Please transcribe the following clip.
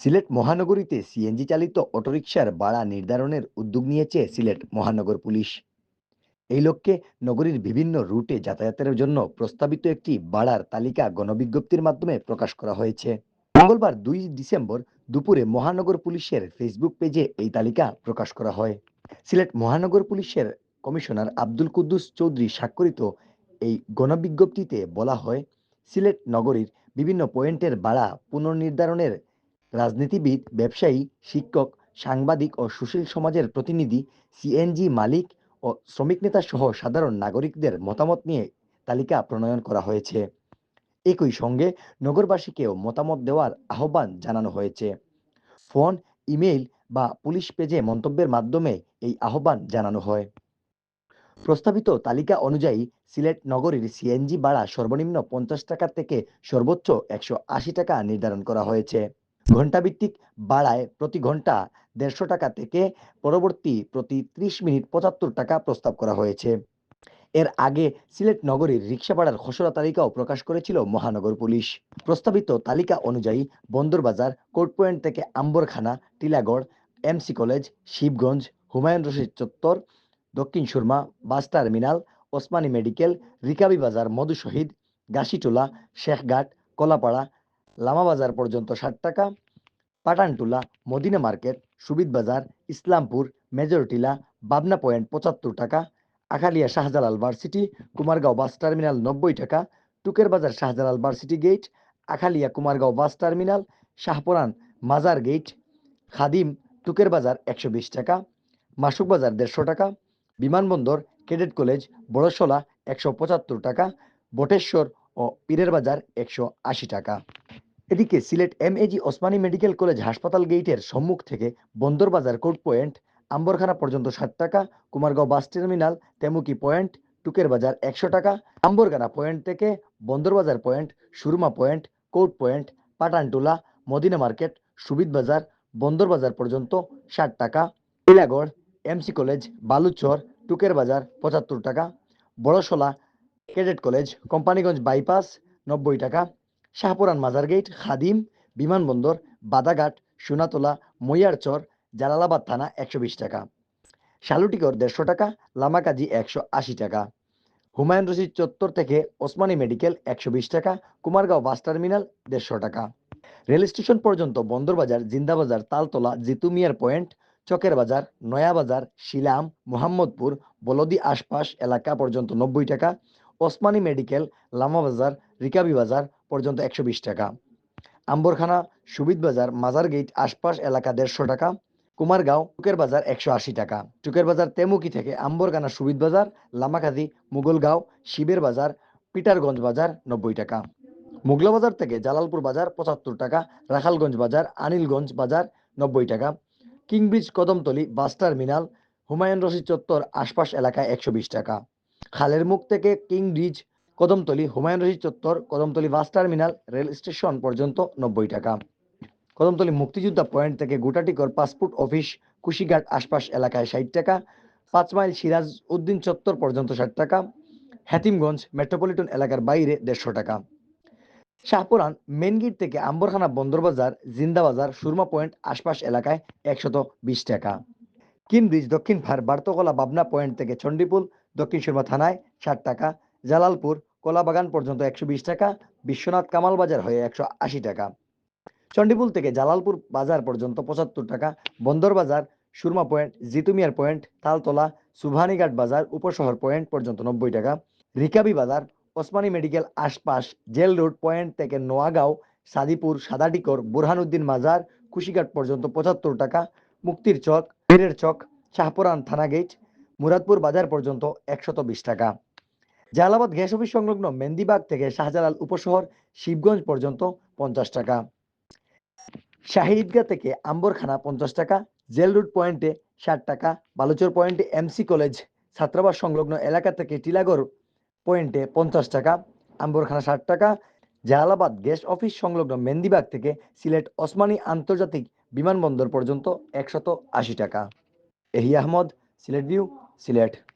সিলেট মহানগরীতে সিএনজি চালিত অটোরিকশার ভাড়া নির্ধারণের উদ্যোগ নিয়েছে সিলেট মহানগর পুলিশ। এই লক্ষ্যে নগরীর বিভিন্ন রুটে যাতায়াতের জন্য প্রস্তাবিত একটি ভাড়ার তালিকা গণবিজ্ঞপ্তির মাধ্যমে প্রকাশ করা হয়েছে। মঙ্গলবার দুই ডিসেম্বর দুপুরে মহানগর পুলিশের ফেসবুক পেজে এই তালিকা প্রকাশ করা হয়। সিলেট মহানগর পুলিশের কমিশনার আব্দুল কুদ্দুস চৌধুরী স্বাক্ষরিত এই গণবিজ্ঞপ্তিতে বলা হয়, সিলেট নগরীর বিভিন্ন পয়েন্টের ভাড়া পুনর্নির্ধারণের রাজনীতিবিদ, ব্যবসায়ী, শিক্ষক, সাংবাদিক ও সুশীল সমাজের প্রতিনিধি সিএনজি মালিক ও শ্রমিক নেতা সহ সাধারণ নাগরিকদের মতামত নিয়ে তালিকা প্রণয়ন করা হয়েছে। একই সঙ্গে নগরবাসীকেও মতামত দেওয়ার আহ্বান জানানো হয়েছে। ফোন, ইমেইল বা পুলিশ পেজে মন্তব্যের মাধ্যমে এই আহ্বান জানানো হয়। প্রস্তাবিত তালিকা অনুযায়ী সিলেট নগরীর সিএনজি ভাড়া সর্বনিম্ন পঞ্চাশ টাকা থেকে সর্বোচ্চ একশো আশি টাকা নির্ধারণ করা হয়েছে। ঘণ্টাভিত্তিক বাড়ায় প্রতি ঘণ্টা দেড়শো টাকা থেকে পরবর্তী প্রতি ত্রিশ মিনিট পঁচাত্তর টাকা প্রস্তাব করা হয়েছে। এর আগে সিলেট নগরীর রিক্সা ভাড়ার খসড়া তালিকাও প্রকাশ করেছিল মহানগর পুলিশ। প্রস্তাবিত তালিকা অনুযায়ী বন্দরবাজার, কোর্ট পয়েন্ট থেকে আম্বরখানা, টিলাগড়, এমসি কলেজ, শিবগঞ্জ, হুমায়ুন রশিদ চত্বর, Dakshin Surma, bus terminal, Osmani medical, Rikabi Bazar Madhu Shahid Gachitola Shekhghat, Kalapara Lamabazar পর্যন্ত ষাট টাকা, পাটানটুলা, মদিনা মার্কেট, সুবিদ বাজার, ইসলামপুর, মেজরটিলা, বাবনা পয়েন্ট পঁচাত্তর টাকা, Akhalia Shahjalal varsity, Kumargaon bus terminal নব্বই টাকা, Tuker Bazar Shahjalal varsity gate, Akhalia Kumargaon bus terminal, Shahporan Mazar gate, Khadim Tuker Bazar একশো বিশ টাকা, মাসুক বাজার দেড়শো টাকা, বিমানবন্দর ক্যাডেট কলেজ বড়শোলা একশো পঁচাত্তর টাকা, বটেশ্বর ও পীরের বাজার একশো আশি টাকা। এদিকে Sylhet M AG Osmani medical college হাসপাতাল গেটের সম্মুখ থেকে বন্দরবাজার কোর্ট পয়েন্ট, আম্বরখানা পর্যন্ত ষাট টাকা, Kumargaon bus terminal, Temuki point, Tuker Bazar একশো টাকা আম্বরখানা পয়েন্ট থেকে Bandarbazar point, Surma point, court point, Patantula, Madina market, Subid Bazar, Bandarbazar পর্যন্ত ষাট টাকা টিলাগড় এমসি কলেজ, বালুচর, টুকের বাজার পঁচাত্তর টাকা, Barshala, cadet college, Companiganj bypass নব্বই টাকা শাহপুরান মাজার গেট, খাদিম, বিমানবন্দর, বাদাঘাট, সোনাতলা মইয়ারচর জালালাবাদ থানা একশো বিশ টাকা। শালুটিকর দেড়শো টাকা, লামাকাজি একশো আশি টাকা। হুমায়ুন রশিদ চত্বর থেকে ওসমানী মেডিকেল একশো বিশ টাকা, কুমারগাঁও বাস টার্মিনাল দেড়শো টাকা। রেল স্টেশন পর্যন্ত বন্দরবাজার জিন্দাবাজার তালতলা জিতুমিয়ার পয়েন্ট, চকের বাজার নয়াবাজার শিলাম, মোহাম্মদপুর, বলদি আশপাশ এলাকা পর্যন্ত নব্বই টাকা। ওসমানী মেডিকেল লামাবাজার রিকাবি বাজার পর্যন্ত একশো বিশ টাকা। আম্বরখানা, সুবিদ বাজার, মাজার গেট, আশপাশ এলাকা দেড়শো টাকা। কুমারগাঁও, টুকের বাজার একশো আশি টাকা। টুকের বাজার তেমুকি থেকে আম্বরখানা, সুবিদ বাজার লামাকাদি মুগলগাঁও, শিবের বাজার, পিটারগঞ্জ বাজার নব্বই টাকা। মুগলা বাজার থেকে জালালপুর বাজার পঁচাত্তর টাকা, রাখালগঞ্জ বাজার, আনিলগঞ্জ বাজার নব্বই টাকা। Keane Bridge, Kadamtali, bus terminal, Humayun Rashid চত্বর, আশপাশ এলাকায় একশো বিশ টাকা। খালের মুখ থেকে কিংব্রিজ কদমতলি হুমায়ুন রশিদ চত্বর, Kadamtali bus terminal, rail station পর্যন্ত নব্বই টাকা। কদমতলি মুক্তিযোদ্ধা পয়েন্ট থেকে গোটাটিকর পাসপোর্ট অফিস, কুশিঘাট আশপাশ এলাকায় ষাট টাকা পাঁচ মাইল সিরাজ উদ্দিন চত্বর পর্যন্ত ষাট টাকা, হাতিমগঞ্জ মেট্রোপলিটন এলাকার বাইরে দেড়শো টাকা। শাহপুরান মেন গেট থেকে আম্বরখানা বন্দরবাজার, জিন্দাবাজার, সুরমা পয়েন্ট আশপাশ এলাকায় একশত বিশ টাকা। কিনব্রিজ দক্ষিণ ফার বার্তকলা, বাবনা পয়েন্ট থেকে চণ্ডীপুল, দক্ষিণ সুরমা থানায় ষাট টাকা জালালপুর কলাবাগান পর্যন্ত একশো বিশ টাকা, বিশ্বনাথ কামাল বাজার হয়ে একশো আশি টাকা। চণ্ডীপুল থেকে জালালপুর বাজার পর্যন্ত পঁচাত্তর টাকা বন্দরবাজার সুরমা পয়েন্ট, জিতুমিয়ার পয়েন্ট, তালতলা, সুভানিঘাট বাজার, উপশহর পয়েন্ট পর্যন্ত নব্বই টাকা। রিকাবি বাজার, ওসমানী মেডিকেল আশপাশ, জেল রোড পয়েন্ট থেকে নোয়াগাঁও, সাদিপুর, সাদাটিকর, বুরহানুদ্দিন মাজার কুশিঘাট পর্যন্ত পঁচাত্তর টাকা। মুক্তির চক, পীরের চক, শাহপুরান থানা গেট, মুরাদপুর বাজার পর্যন্ত একশত বিশ টাকা। জালালাবাদ গ্যাস অফিস সংলগ্ন মেন্দিবাগ থেকে শাহজালাল উপশহর শিবগঞ্জ পর্যন্ত পঞ্চাশ টাকা। শাহী ঈদগাহ থেকে আম্বরখানা পঞ্চাশ টাকা, জেল রোড পয়েন্টে ষাট টাকা, বালুচর পয়েন্টে এমসি কলেজ ছাত্রাবাস সংলগ্ন এলাকা থেকে টিলাগড় পয়েন্টে পঞ্চাশ টাকা, আম্বরখানা ষাট টাকা, জালালাবাদ গ্যাস অফিস সংলগ্ন মেন্দিবাগ থেকে সিলেট ওসমানী আন্তর্জাতিক বিমানবন্দর পর্যন্ত একশত আশি টাকা। এহি আহমদ, সিলেট ভিউ, সিলেট।